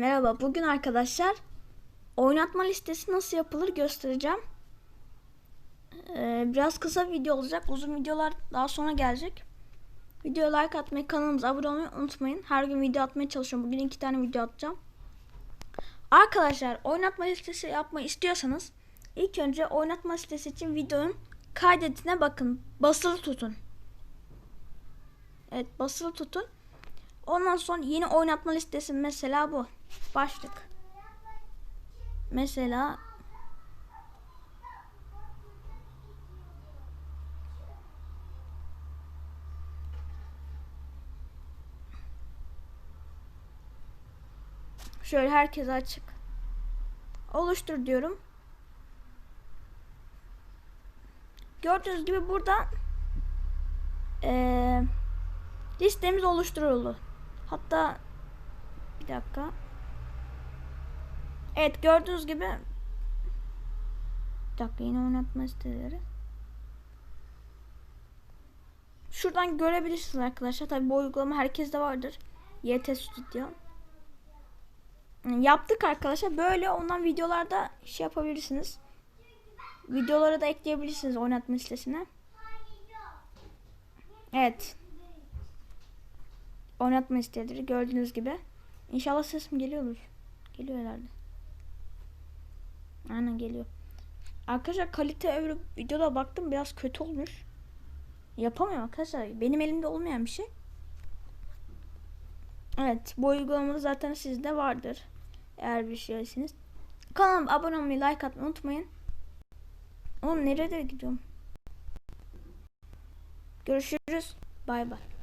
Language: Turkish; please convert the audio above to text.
Merhaba, bugün arkadaşlar oynatma listesi nasıl yapılır göstereceğim. Ee, biraz kısa video olacak, uzun videolar daha sonra gelecek. Videoya like atmayı, kanalımıza abone olmayı unutmayın. Her gün video atmaya çalışıyorum. Bugün iki tane video atacağım. Arkadaşlar oynatma listesi yapmayı istiyorsanız ilk önce oynatma listesi için videonun kaydetine bakın. Basılı tutun. Evet basılı tutun. Ondan sonra yeni oynatma listesi mesela bu. Başlık. Mesela Şöyle herkese açık. Oluştur diyorum. Gördüğünüz gibi burada eee listemiz oluşturuldu. Hatta bir dakika. Evet gördüğünüz gibi bir dakika yine oynatma siteleri. Şuradan görebilirsiniz arkadaşlar. Tabi bu uygulama herkeste vardır. YT Studio. Yaptık arkadaşlar. Böyle ondan videolarda şey yapabilirsiniz. Videoları da ekleyebilirsiniz oynatma listesine. Evet. Oynatma listeleri gördüğünüz gibi. İnşallah sesim geliyordur. Geliyor herhalde. Aynen geliyor. Arkadaşlar kalite öbür videoda baktım biraz kötü olmuş. Yapamıyorum arkadaşlar. Benim elimde olmayan bir şey. Evet bu uygulamada zaten sizde vardır. Eğer bir şeysiniz. Kanalıma abone olmayı, like atmayı unutmayın. Oğlum nerede gidiyorum? Görüşürüz. Bay bay.